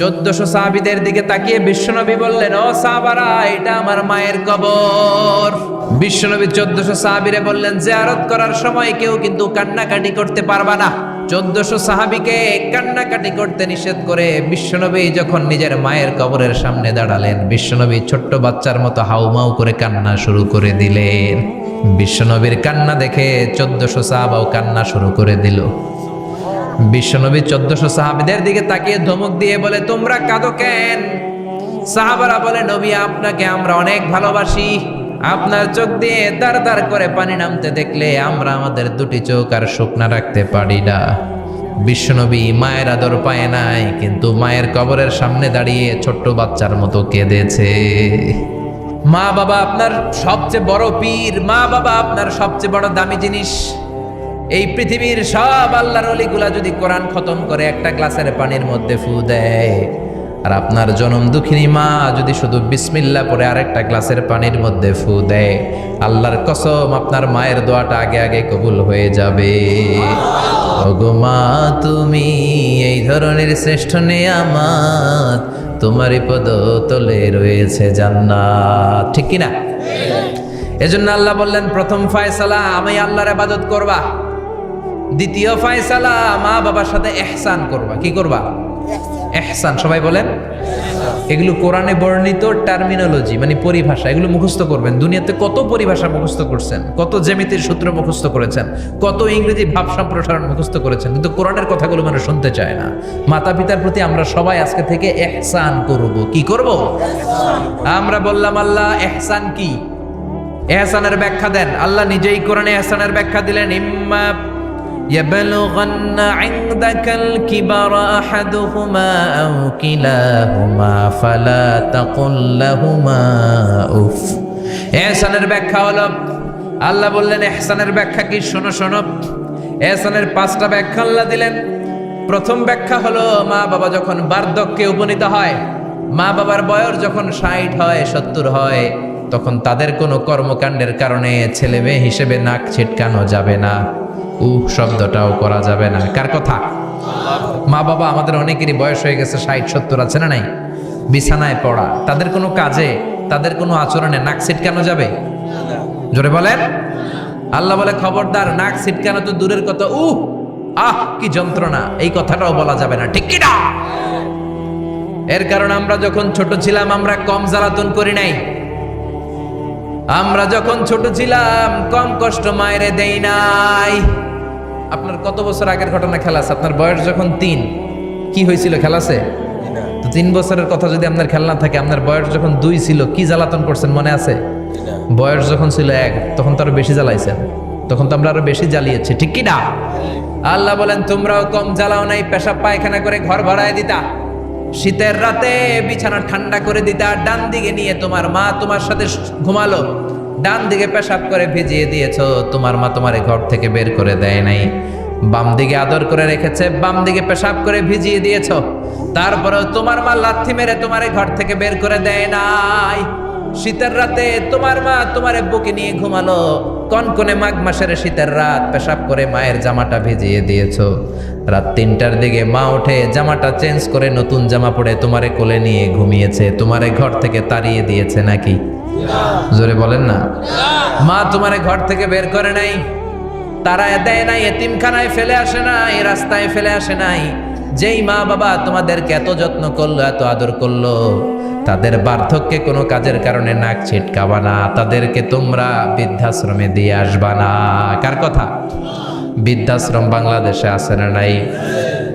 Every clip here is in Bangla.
চোদ্দশো সাহাবিদের দিকে তাকিয়ে বিশ্বনবী বললেন, ও সাহাবারা, এটা আমার মায়ের কবর। বিশ্বনবী চোদ্দশো সাহাবিরে বললেন যে আরত করার সময় কেউ কিন্তু কান্নাকাটি করতে পারবা না। চোদ্দশো সাহাবিকে কান্নাকাটি করতে নিষেধ করে বিশ্বনবী যখন নিজের মায়ের কবরের সামনে দাঁড়ালেন, বিশ্বনবী ছোট্ট বাচ্চার মতো হাউমাউ করে কান্না শুরু করে দিলেন। বিশ্বনবীর কান্না দেখে চোদ্দশো সাহাবাও কান্না শুরু করে দিল। বিশ্বনবী চোদ্দশো সাহাবিদের দিকে তাকিয়ে ধমক দিয়ে বলে, তোমরা কাঁদো কেন? সাহাবারা বলে, নবী, আপনাকে আমরা অনেক ভালোবাসি। আপনার চোখ দিয়ে দাঁড় দাঁড় করে পানি নামতে দেখলে আমরা আমাদের দুটি চোখ আর শুকনা রাখতে পারি না। বিশ্বনবী মায়ের আদর পায় নাই, কিন্তু মায়ের কবরের সামনে দাঁড়িয়ে ছোট্ট বাচ্চার মতো কেঁদেছে। মা বাবা আপনার সবচেয়ে বড় পীর, মা বাবা আপনার সবচেয়ে বড় দামি জিনিস। এই পৃথিবীর সব আল্লাহর অলিগুলা যদি কোরআন খতম করে, একটা গ্লাসের পানির মধ্যে ফু দেয়। আর আপনার জনম দুঃখিনী মা যদি শুধু বিসমিল্লা পরে আরেকটা গ্লাসের পানির মধ্যে ফু দেয়, আল্লাহর কসম আপনার মায়ের দোয়াটা আগে আগে কবুল হয়ে যাবে। মা, তুমি এই ধরনের শ্রেষ্ঠ নেয়ামাত তোমারই পদ তলে রয়েছে জান্নাত। ঠিক কিনা? এজন্য আল্লাহ বললেন, প্রথম ফায়সালা, আমি আল্লাহর আবাদত করবা। দ্বিতীয় ফায়সালা মা বাবার সাথে এহসান করবা। কি করবা? এহসান। সবাই বলেন? এগুলো কোরআনে বর্ণিত টার্মিনোলজি মানে পরিভাষা। এগুলো মুখস্থ করবেন। দুনিয়াতে কত পরিভাষা মুখস্থ করছেন? কত জ্যামিতির সূত্র মুখস্থ করেছেন? কত ইংরেজি ভাব সম্প্রসারণ মুখস্থ করেছেন? কিন্তু কোরআনের কথাগুলো মানুষ শুনতে চায় না। মাতা পিতার প্রতি আমরা সবাই আজকে থেকে এহসান করব। কি করব? আমরা বললাম, আল্লাহ, এহসান কি? এহসানের ব্যাখ্যা দেন। আল্লাহ নিজেই কোরআনে এহসানের ব্যাখ্যা দিলেন, ইম্মা يبلغن عندك الكبر أحدهما أو كلاهما فلا تقل لهما أف এহসানের ব্যাখ্যা হলো আল্লাহ বললেন এহসানের ব্যাখ্যা কি শোনো শোনো এহসানের পাঁচটা ব্যাখ্যা আল্লাহ দিলেন প্রথম ব্যাখ্যা হলো মা বাবা যখন বার্ধক্যে উপনীত হয় মা বাবার বয়স যখন ষাট হয় সত্তর হয় তখন তাদের কোনো কর্মকাণ্ডের কারণে ছেলে মেয়ে হিসেবে নাক ছিটকানো যাবে না উহ, শব্দটাও করা যাবে না। কার কথা? মা বাবা আমাদের অনেকেরই বয়স হয়ে গেছে, ষাট, সত্তর আছে না নাই? বিছানায় পড়া। তাদের কোনো কাজে, তাদের কোনো আচরণে নাক ছিটকানো যাবে? জোরে বলেন। আল্লাহ বলে, খবরদার, নাক ছিটকানো তো দূরের কথা। উহ, আহ, কি যন্ত্রণা। এই কথাটাও বলা যাবে না। ঠিক কিনা? এর কারণ আমরা যখন ছোট ছিলাম, আমরা কম জ্বালাতন করি নাই। আমরা যখন ছোট ছিলাম, কম কষ্ট মায়েরে দেই নাই। আপনার কত বছর আগের ঘটনা খেলা আছে? আপনার বয়স যখন তিন কি হয়েছিল খেলাছে তো তিন বছরের কথা যদি আপনার খেলনা থাকে আপনার বয়স যখন দুই ছিল কি জ্বালাতন করছেন মনে আছে? বয়স যখন ছিল এক তখন তো আরও বেশি জ্বালাইছেন। তখন তো আমরা আরও বেশি জ্বালিয়েছি ঠিক কি না? আল্লাহ বলেন তোমরাও কম জ্বালাও নাই পেশাব পায়খানা করে ঘর ভাড়ায় দিতা। শীতের রাতে বিছানা ঠান্ডা করে দিতা ডান দিকে নিয়ে তোমার মা তোমার সাথে ঘুমালো। ডান দিকে পেশাব করে ভিজিয়ে দিয়েছ, তোমার মা তোমারে ঘর থেকে বের করে দেয় নাই। বাম দিকে আদর করে রেখেছে, বাম দিকে পেশাব করে ভিজিয়ে দিয়েছ। তারপরেও তোমার মা লাথি মেরে তোমারে ঘর থেকে বের করে দেয় নাই। শীতের রাতে তোমার মা তোমার বুকে নিয়ে ঘুমালো, কনকনে মাঘ মাসের শীতের রাত পেশাব করে মায়ের জামাটা ভিজিয়ে দিয়েছ। রাত তিনটার দিকে মা উঠে জামাটা চেঞ্জ করে নতুন জামা পরে তোমারে কোলে নিয়ে ঘুমিয়েছে, তোমারে ঘর থেকে তাড়িয়ে দিয়েছে নাকি? জোরে বলেন না। মা তোমারে ঘর থেকে বের করে নাই। তারা দেয় নাই, এতিমখানায় ফেলে আসে নাই, রাস্তায় ফেলে আসে নাই। যেই মা বাবা তোমাদেরকে এত যত্ন করল, এত আদর করল, তাদের বার্ধক্যে কোনো কাজের কারণে নাক ছিটকাবা না। তাদেরকে তোমরা বৃদ্ধাশ্রমে দিয়ে আসবা না। কার কথা? বৃদ্ধাশ্রম বাংলাদেশে আছে না নাই?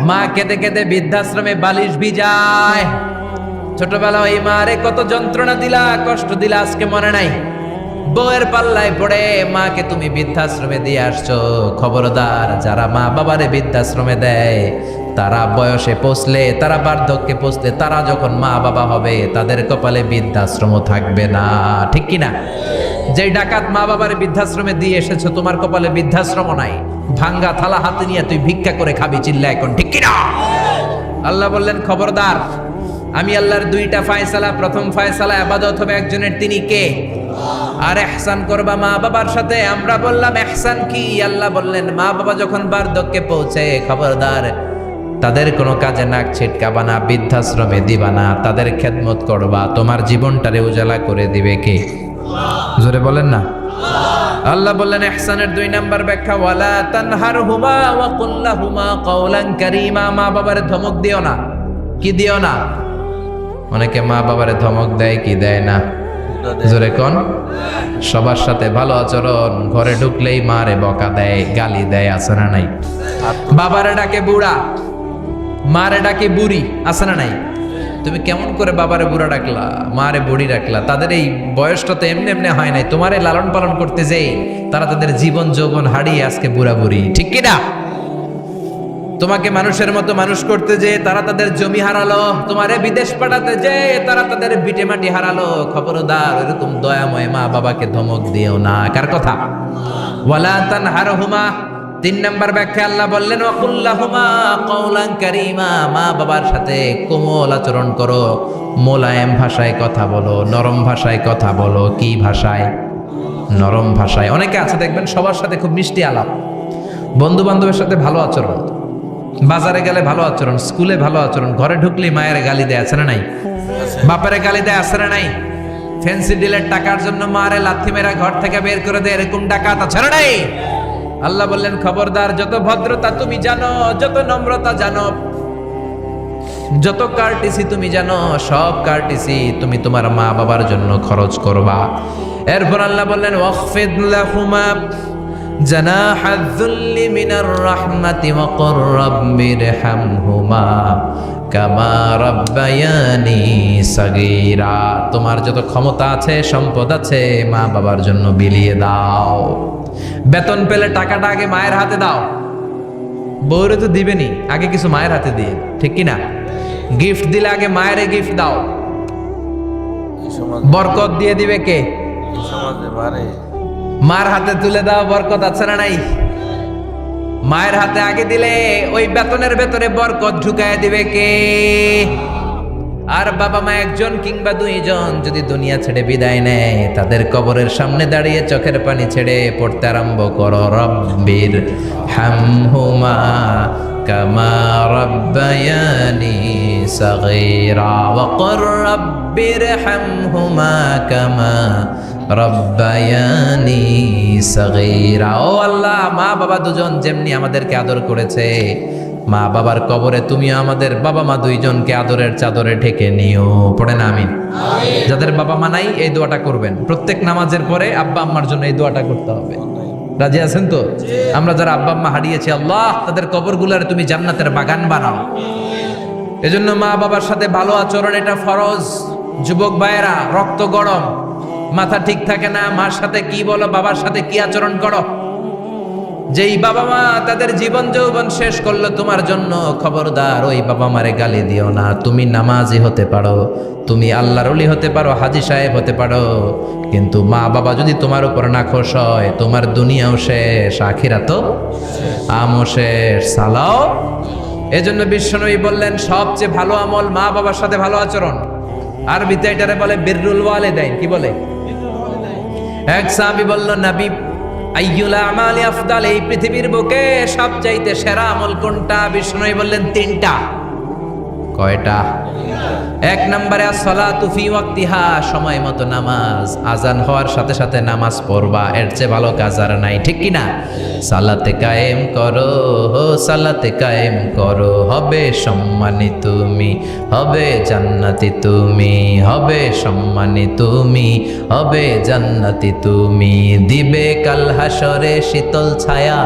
মা কেঁদে কেঁদে বৃদ্ধাশ্রমে বালিশ ভিজায়। ছোটবেলা ওই মারে কত যন্ত্রণা দিলা, কষ্ট দিলা, আজকে মনে নাই। বউয়ের পাল্লায় পড়ে, মাকে তুমি বৃদ্ধাশ্রমে দিয়ে আসছো। খবরদার যারা মা বাবারে বৃদ্ধাশ্রমে দেয় তারা বয়সে পৌঁছলে, তারা বার্ধক্যে পৌঁছলে, তারা যখন মা বাবা হবে, তাদের কপালে বৃদ্ধাশ্রম থাকবে না। ঠিক কি না যে ডাকাত মা বাবার বৃদ্ধাশ্রমে দিয়ে এসেছ, তোমার কপালে বৃদ্ধাশ্রম নাই। ভাঙ্গা থালা হাতে নিয়ে তুই ভিক্ষা করে খাবি চিল্লা এখন, ঠিক কি না আল্লাহ বললেন, খবরদার, আমি আল্লাহর দুইটা ফায়সালা, প্রথম ফায়সালা আবাদত হবে একজনের, তিনি কে? আর এহসান করবা মা বাবার সাথে? আমরা বললাম, এহসান কি? আল্লাহ বললেন, মা বাবা যখন বার্ধক্যে পৌঁছে, খবরদার তাদের কোনো কাজে নাক ছিটকাবা না, বৃদ্ধাশ্রমে দিবা না, তাদের খেদমত করবা, তোমার জীবনটারে উজালা করে দিবে কে? জোরে বলেন না। আল্লাহ বললেন ইহসানের দুই নাম্বার ব্যাখ্যা, ওয়ালা তানহারহুমা ওয়া কুল্লাহুমা কওলান কারীমা। মা বাবার ধমক দিও না। কি দিও না? অনেকে মা বাবারে ধমক দেয়, কি দেয় না? জোরে কোন? সবার সাথে ভালো আচরণ, ঘরে ঢুকলেই মারে বকা দেয়, গালি দেয়, আছে না নাই? বাবারে ডাকে বুড়া। মারে ডাকে বুড়ি, আছে না নাই? তুমি কেমন করে বাবারে বুড়া ডাকলা, মারে বুড়ি ডাকলা? তাদের এই বয়সটা তো এমনি এমনি হয় নাই। তোমারে লালন পালন করতে যেই, তারা তাদের জীবন যৌবন হারিয়ে আজকে বুড়া বুড়ি। ঠিক কি না? তোমাকে মানুষের মতো মানুষ করতে যে তারা তাদের জমি হারালো, তোমারে বিদেশ পাঠাতে যে তারা তাদের বিটে মাটি হারালো। খবরদার, এরকম দয়াময় মা বাবাকে ধমক দিও না। কার কথা? ওয়ালা তানহারহুমা তিন নাম্বার ব্যাখ্যা আল্লাহ বললেন, ওয়াকুল্লাহুমা কওলান কারীমা, মা বাবার সাথে কোমল আচরণ করো। মোলায়েম ভাষায় কথা বলো, নরম ভাষায় কথা বলো। কি ভাষায়? নরম ভাষায়। অনেকে আছে, দেখবেন সবার সাথে খুব মিষ্টি আলাপ। বন্ধু বান্ধবের সাথে ভালো আচরণ। বাজারে গেলে ভালো আচরণ, স্কুলে ভালো আচরণ। ঘরে ঢুকলে মায়ের গালি দেয়, আছে না নাই? বাপারে গালি দেয়, আছে না নাই? ফ্যান্সি ডিলের টাকার জন্য মারে, লাথি মেরা ঘর থেকে বের করে দেয়, এরকম ডাকাত আছে না নাই? আল্লাহ বললেন খবরদার যত ভদ্রতা তুমি জানো যত নম্রতা জানো যত কার্টিসি তুমি জানো সব কার্টিসি তুমি তোমার মা বাবার জন্য খরচ করবা এরপর আল্লাহ বললেন ওয়াখফিদ লাহুমা جناح الذل من الرحمة وقل رب ارحمهما কামা রব্বায়ানি সাগীরা তোমার যত ক্ষমতা আছে সম্পদ আছে মা বাবার জন্য বিলিয়ে দাও বেতন পেলে টাকাটা আগে মায়ের হাতে দাও। বউরে তো দিবেনি আগে কিছু মায়ের হাতে দিয়ে। ঠিক কি না? গিফট দিলে আগে মায়েরে গিফট দাও। বরকত দিয়ে দিবে কে? মার হাতে তুলে দাও বরকত আছে না নাই? মায়ের হাতে আগে দিলে ওই বেতনের ভেতরে বরকত ঢুকায় দিবে কে? আর বাবা মা একজন কিংবা দুইজন যদি দুনিয়া ছেড়ে বিদায় নেয়, তাদের কবরের সামনে দাঁড়িয়ে চোখের পানি ছেড়ে পড়তে আরম্ভ করো রব্বির হামহুমা কামা রব্বায়ানি সাগীরা ওয়াকুর রব্বির হামহুমা কামা রব্বায়ানি সাগীরা। ও আল্লাহ, মা বাবা দুজন যেমনি আমাদেরকে আদর করেছে মা বাবার কবরে তুমি আমাদের বাবা মা দুইজনকে আদরের চাদরে ঢেকে নিও। পড়েন আমিন? যাদের বাবা মা নাই এই দোয়াটা করবেন। প্রত্যেক নামাজের পরে আব্বা আম্মার জন্য এই দোয়াটা করতে হবে। রাজি আছেন তো? আমরা যারা আব্বা আম্মা হারিয়েছি আল্লাহ তাদের কবরগুলার তুমি জান্নাতের বাগান বানাও। এজন্য মা বাবার সাথে ভালো আচরণ এটা ফরজ। যুবক ভাইয়েরা রক্ত গরম। মাথা ঠিক থাকে না মার সাথে কি বলো বাবার সাথে কি আচরণ করো? যেই বাবা মা তাদের জীবন যৌবন শেষ করল, তোমার জন্য খবরদার ওই বাবা মারে গালি দিও না। তুমি নামাজি হতে পারো, তুমি আল্লাহর অলি হতে পারো, হাজি সাহেব হতে পারো। কিন্তু মা বাবা যদি তোমার উপর না খোশ হয়, তোমার দুনিয়াও শেষ আখিরা তো আমও শেষ, সালাও। এজন্য বিশ্বনবী বললেন, সবচেয়ে ভালো আমল মা বাবার সাথে ভালো আচরণ। আরবিতে এটারে বলে বিররুল দেয় কি বলে? এক সাহাবী বলল নবী আইয়ুল আমালি আফদাল এই পৃথিবীর বুকে সবচাইতে সেরা আমল কোনটা? বিষ্ণু বললেন তিনটা। কয়টা? এক নম্বরে সলাতু ফি ওয়াক্তিহা সময় মতো নামাজ। আজান হওয়ার সাথে সাথে নামাজ পড়বা, এর চেয়ে ভালো কাজ আর নাই, ঠিক কি না সালাতে কায়েম করো, হো, সালাতে কায়েম করো। হবে সম্মানী তুমি, হবে জান্নাতি তুমি, হবে সম্মানী তুমি, হবে জান্নাতি তুমি। দিবে কাল হাসরে শীতল ছায়া,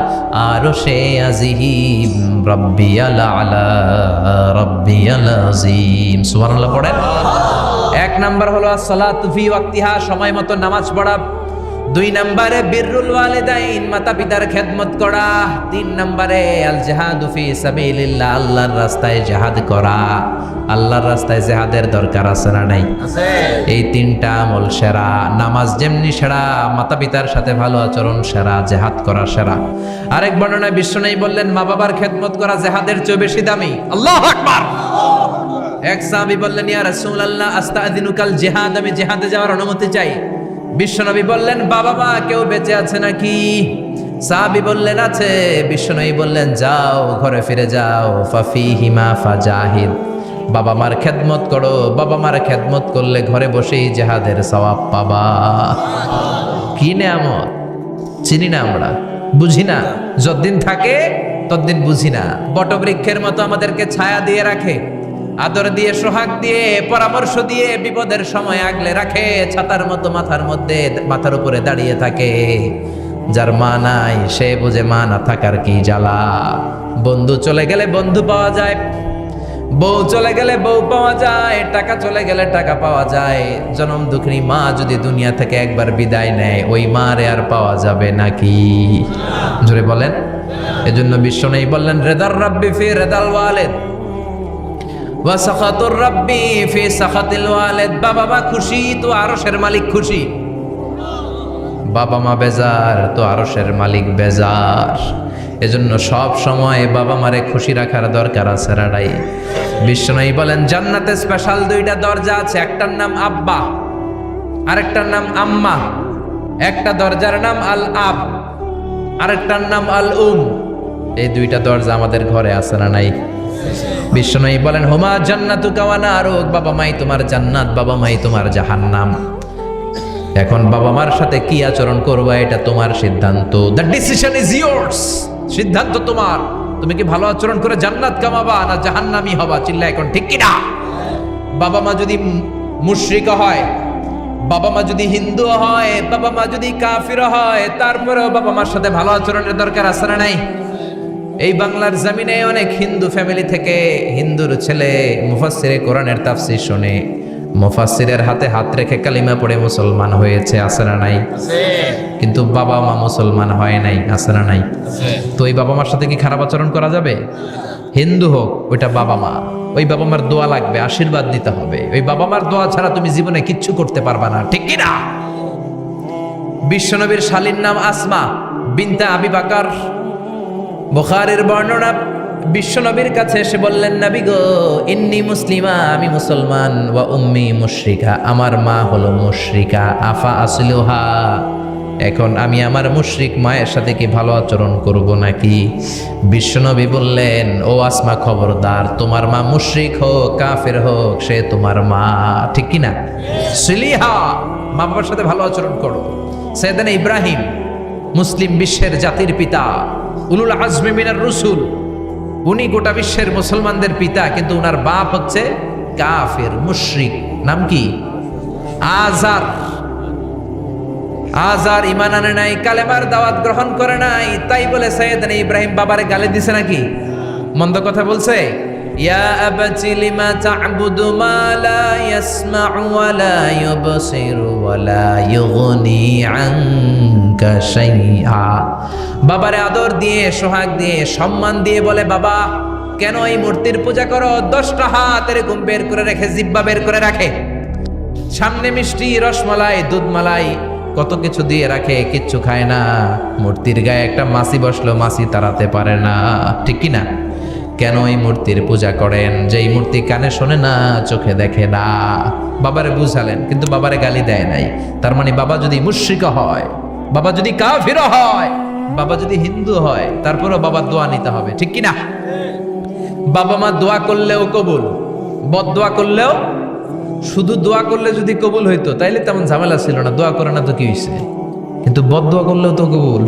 আরও সে আজিহিম রব্বি আলা আলা রব্বি আলা আজিম। সুবহানাল্লাহ পড়েন। এক নাম্বার হলো ওয়াক্তিহা সময় মতো নামাজ পড়া। দুই নম্বরে বিররুল ওয়ালিদাইন মাতা পিতার খেদমত করা। তিন নম্বরে আল জিহাদু ফি সাবিলিল্লাহ আল্লাহর রাস্তায় জিহাদ করা। আল্লাহর রাস্তায় জিহাদের দরকার আছে না নাই? আছে। এই তিনটা আমল সেরা। নামাজ যেমনি সেরা মাতা পিতার সাথে ভালো আচরণ সেরা জেহাদ করা সেরা। আরেক বর্ণনায় বিশ্ব নেই বললেন মা বাবার খেদমত করা জেহাদের চেয়ে বেশি দামি। আল্লাহ আকবার! এক সাহাবী বললেন, ইয়া রাসূলুল্লাহ আস্তাআযিনুকাল জিহাদ? আমি জিহাদে যাওয়ার অনুমতি চাই। বিশ্বনবী বললেন, বাবা মা কেউ বেঁচে আছে নাকি? সাহাবী বললেন, আছে। বিশ্বনবী বললেন, যাও, ঘরে ফিরে যাও। ফাফি হিমা ফাজাহিদ। বাবা মার খেদমত করো। বাবা মার খেদমত করলে ঘরে বসেই জেহাদের সওয়াব পাবা। কি নেয়ামত? চিনি না আমরা। বুঝি না। যতদিন থাকে, ততদিন বুঝি না। বটবৃক্ষের মতো আমাদেরকে ছায়া দিয়ে রাখে। আদর দিয়ে, সোহাগ দিয়ে, পরামর্শ দিয়ে বিপদের সময় আগলে রাখে, ছাতার মতো মাথার মধ্যে, মাথার উপরে দাঁড়িয়ে থাকে। যার মা নাই, সে বুঝে মা না থাকার কি জ্বালা। বন্ধু চলে গেলে বন্ধু পাওয়া যায়, বউ চলে গেলে বউ পাওয়া যায়, টাকা চলে গেলে টাকা পাওয়া যায়। জনম দুঃখিনী মা যদি দুনিয়া থেকে একবার বিদায় নেয়, ওই মারে আর পাওয়া যাবে নাকি জোরে বলেন। এজন্য বিশ্ব নেই বললেন, রেদার রাব্বি ফি রেদাল ওয়ালেদ। ওয়া সাখাতুর রাব্বি ফি সাখাতিল ওয়ালেদ। বাবা মা খুশি, তো আরশের মালিক খুশি। বাবা মা বেজার, তো আরশের মালিক বেজার। এজন্য সব সময় বাবা মারে খুশি রাখার দরকার আছে রাডাই। বিশ্বনয়ী বলেন, জান্নাতে স্পেশাল দুইটা দরজা আছে, একটার নাম আব্বা, আরেকটার নাম আম্মা। একটা দরজার নাম আল আব, আরেকটার নাম আল উম। এই দুইটা দরজা আমাদের ঘরে আছে না নাই বিশ্বনয়ী বলেন, হুমা জান্নাতু আরোগ বাবা মাই তোমার জান্নাত, বাবা মাই তোমার জাহান্নাম। এখন বাবা মার সাথে কি আচরণ করবা, এটা তোমার সিদ্ধান্ত। দ্য ডিসিশন ইজ সিদ্ধান্ত তোমার। তুমি কি ভালো আচরণ করে জান্নাত কামাবা, না জাহান্নামি হবা? চিল্লা এখন, ঠিক কি না বাবা মা যদি মুশরিক হয়, বাবা মা যদি হিন্দু হয়, বাবা মা যদি কাফির হয়, তারপরেও বাবা মার সাথে ভালো আচরণের দরকার আছে না নাই? এই বাংলার জমিনে অনেক হিন্দু ফ্যামিলি থেকে হিন্দুর ছেলে মুফাসিরে কোরআনের তাফসির শোনে। মুফাসিরের হাতে হাত রেখে কালিমা পড়ে মুসলমান হয়েছে না নাই? কিন্তু বাবা মা মুসলমান হয় নাই না নাই? তো ওই বাবা মার সাথে কি খারাপ আচরণ করা যাবে? হিন্দু হোক, ওইটা বাবা মা। ওই বাবা মার দোয়া লাগবে, আশীর্বাদ দিতে হবে। ওই বাবা মার দোয়া ছাড়া তুমি জীবনে কিচ্ছু করতে পারবা না, ঠিক কি না? বিশ্বনবীর শালীর নাম আসমা বিনতে আবি বাকার। বুখারের বর্ণনা বিশ্বনবীর কাছে এসে বললেন, নবী গো, ইন্নি মুসলিমা, আমি মুসলমান, ওয়া উম্মি মুশরিকা, আমার মা হলো মুশরিকা, আফা আসলুহা, এখন আমি আমার মুশরিক মায়ের সাথে কি ভালো আচরণ করব নাকি? বিশ্বনবী বললেন, ও আসমা খবরদার, তোমার মা মুশরিক হোক, কাফের হোক, সে তোমার মা, ঠিক কি না? সিলিহা, মা বাবার সাথে ভালো আচরণ করো। সেদিন ইব্রাহিম, মুসলিম বিশ্বের জাতির পিতা উলুল আজমি মিনার রসুল। উনি গোটা বিশ্বের মুসলমানদের পিতা, কিন্তু উনার বাপ হচ্ছে কাফের, মুশরিক। নাম কি? আজার। আজার ইমান আনে নাই, কালেমার দাওয়াত গ্রহণ করে নাই। তাই বলে সৈয়দ ইব্রাহিম বাবারে গালি দিছে নাকি? মন্দ কথা বলছে? ইয়া আবাতি লিমা তা'বুদু মা লা ইয়াসমা'ু ওয়া লা ইউবসিরু ওয়া লা বাবারে আদর দিয়ে, সোহাগ দিয়ে, সম্মান দিয়ে বলে, বাবা, কেন এই মূর্তির পূজা করো? দশটা হাত এরকম বের করে রেখে জিব্বা বের করে রাখে। সামনে মিষ্টি, রসমালাই, দুধমালাই, কত কিছু দিয়ে রাখে, কিচ্ছু খায় না। মূর্তির গায়ে একটা মাসি বসল মাসি তাড়াতে পারে না। ঠিক কি না? কেন এই মূর্তির পূজা করেন? যে এই মূর্তি কানে শোনে না, চোখে দেখে না। বাবারে বুঝালেন, কিন্তু বাবারে গালি দেয় নাই। তার মানে বাবা যদি মুশ্রিক হয়, বাবা যদি কাফির হয়, বাবা যদি হিন্দু হয়, তারপরেও বাবার দোয়া নিতে হবে, ঠিক কি না বাবা মা দোয়া করলেও কবুল, বদ দোয়া করলেও, শুধু দোয়া করলে যদি কবুল হইতো, তাইলে তেমন ঝামেলা ছিল না, দোয়া করে না তো কি হয়েছে কিন্তু বদ দোয়া করলেও তো কবুল,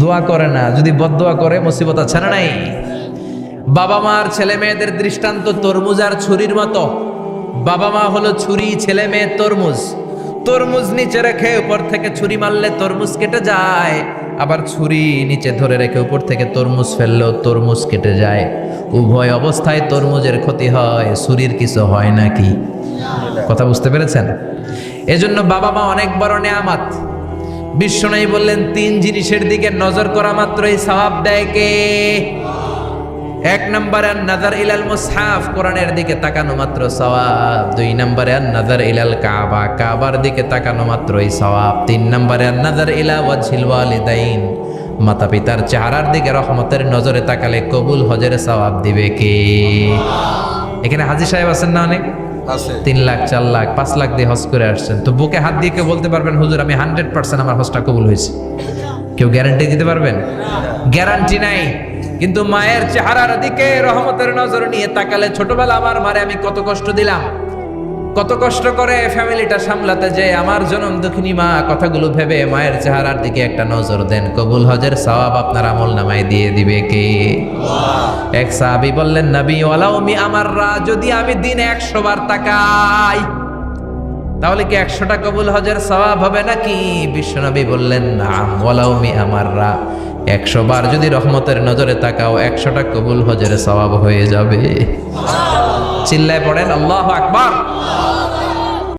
দোয়া করে না, যদি বদ দোয়া করে, মুসিবত আছে না নাই? বাবা মার ছেলে মেয়েদের দৃষ্টান্ত তরমুজ আর ছুরির মতো। বাবা মা হলো ছুরি ছেলে মেয়ে তরমুজ। তরমুজ নিচে রেখে উপর থেকে ছুরি মারলে তরমুজ কেটে যায়। আবার ছুরি নিচে ধরে রেখে উপর থেকে তরমুজ ফেললেও তরমুজ কেটে যায়। উভয় অবস্থায় তরমুজের ক্ষতি হয়, ছুরির কিছু হয় নাকি? কথা বুঝতে পেরেছেন? এজন্য বাবা মা অনেক বড় নেয়ামাত। বিশ্বনয়ী বললেন, তিন জিনিসের দিকে নজর করা মাত্রই সওয়াব দেয় কে? এক নম্বরে নাজার ইলাল মুসহাফ কোরআনের দিকে তাকানো মাত্র সওয়াব। দুই নম্বরে নাজার ইলাল কাবা কাবার দিকে তাকানো মাত্রই সওয়াব। তিন নম্বরে নাজার ইলা ওয়াজহিল ওয়ালিদাইন মাতা পিতার চেহারার দিকে রহমতের নজরে তাকালে কবুল হজের সওয়াব দিবে কে? এখানে হাজি সাহেব আছেন না অনেক? আছে। তিন লাখ চার লাখ পাঁচ লাখ দিয়ে হজ করে আসছেন। তো বুকে হাত দিয়ে কেউ বলতে পারবেন হুজুর আমি হান্ড্রেড পার্সেন্ট আমার হজটা কবুল হয়েছে। কেউ গ্যারান্টি দিতে পারবেন? গ্যারান্টি নাই। কিন্তু মায়ের চেহারার দিকে রহমতের নজর নিয়ে তাকালে ছোটবেলা আমার মারে আমি কত কষ্ট দিলাম। কত কষ্ট করে ফ্যামিলিটা সামলাতে যে আমার জনম দুঃখিনী মা কথাগুলো ভেবে মায়ের চেহারার দিকে একটা নজর দেন। কবুল হজের সওয়াব আপনার আমল নামায় দিয়ে দিবে কে? এক সাহাবি বললেন নবী ওয়ালাউমি আমার রা যদি আমি দিনে একশো বার তাকাই তাহলে কি একশোটা কবুল হজের সওয়াব হবে নাকি? বিশ্বনবী বললেন না আমাররা। একশো বার যদি রহমতের নজরে তাকাও একশোটা কবুল হজের সওয়াব হয়ে যাবে। চিল্লায় পড়েন, আল্লাহ আকবার।